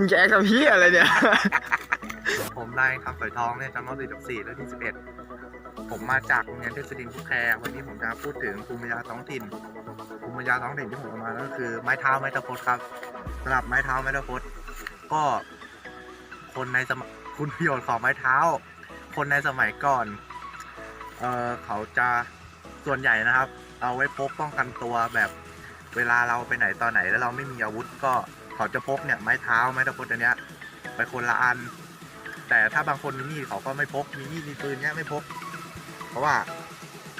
มึงจะแอคกับพี่อะไรเนี่ย ผมนายคำสอยทองเนี่ยชั้นม .4 และที่11 ผมมาจากโรงเรียนเทศดินผู้แคร์วันนี้ผมจะพูดถึงภูมิปัญญาท้องถิ่น ภูมิปัญญาท้องถิ่นที่ผมเอามาก็คือไม้เท้าไม้ตะพดครับสำหรับไม้เท้าไม้ตะพดก็ คนในสมัยคุณประโยชน์ของไม้เท้า คนในสมัยก่อน เออเขาจะส่วนใหญ่นะครับ เอาไว้พกป้องกันตัวแบบเวลาเราไปไหนตอนไหนแล้วเราไม่มีอาวุธก็ เขาจะพกเนี่ยไม้เท้าไม้ตะพดอันเนี้ยไปคนละอัน แต่ถ้าบางคนมีมีดเขาก็ไม่พกมีมีดมีปืนเนี้ยไม่พก เพราะว่า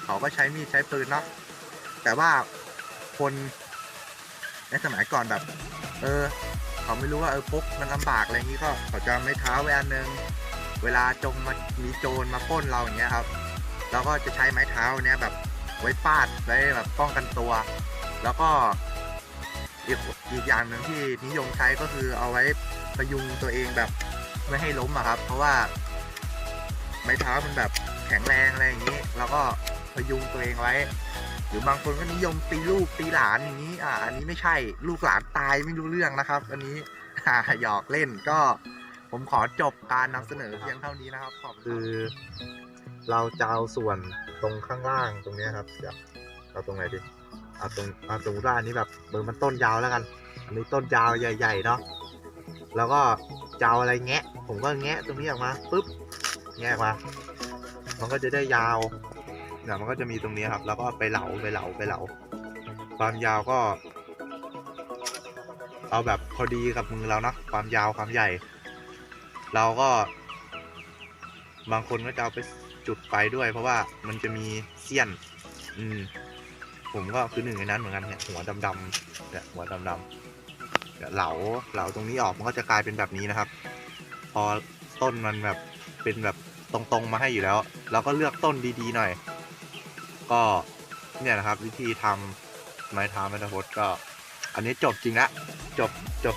เขาก็ใช้มีดใช้ปืนเนาะแต่ว่าคนในสมัยก่อนแบบ เออ เขาไม่รู้ว่าเออพกมันลำบากอะไรอย่างนี้ก็เขาจะไม่เท้าไว้อันนึงเวลาจงมามีโจรมาป้นเราอย่างเงี้ยครับเราก็จะใช้ไม้เท้าเนี้ยแบบไว้ฟาดไว้แบบป้องกันตัว แล้วก็ อีกอีกอย่างหนึ่งที่นิยมใช้ก็คือเอาไว้พยุงตัวเองแบบไม่ให้ล้มอะครับ เพราะว่า ไม้เท้ามันแบบแข็งแรงอะไรอย่างนี้ แล้วก็พยุงตัวเองไว้ หรือบางคนก็นิยมตีลูกตีหลานอย่างนี้ อ่า อันนี้ไม่ใช่ลูกหลานตายไม่รู้เรื่องนะครับ อันนี้หยอกเล่นก็ผมขอจบการนำเสนอเพียงเท่านี้นะครับขอบคือ เราจะเอาส่วนตรงข้างล่างตรงนี้ครับเดี๋ยวเอาตรงไหนดี เอาตรงเอาตรงด้านนี้แบบเบอร์มันต้นยาวแล้วกัน อันนี้ต้นยาวใหญ่ ๆ เนาะแล้วก็จะเอาอะไรแงะ ผมก็แงะตรงนี้ออกมาปุ๊บแงะออกมามันก็จะได้ยาวเนี่ยมันก็จะมีตรงนี้ครับ แล้วก็ไปเหลาไปเหลาไปเหลาความยาวก็ เอาแบบพอดีกับมือเราเนาะความยาวความใหญ่ เราก็ บางคนก็จะเอาไปจุดไฟด้วย เพราะว่ามันจะมีเสี้ยน อืม ผมก็คือหนึ่งในนั้นเหมือนกันเนี่ยหัวดำๆเนี่ยหัวดำๆเนี่ยเหลาเหลาตรงนี้ออกมันก็จะกลายเป็นแบบนี้นะครับ พอต้นมันแบบเป็นแบบตรงๆมาให้อยู่แล้ว เราก็เลือกต้นดีๆหน่อย ก็เนี่ยนะครับ วิธีทำไม้เท้าไม้ตะพดก็ อันนี้จบจริงละจบจบ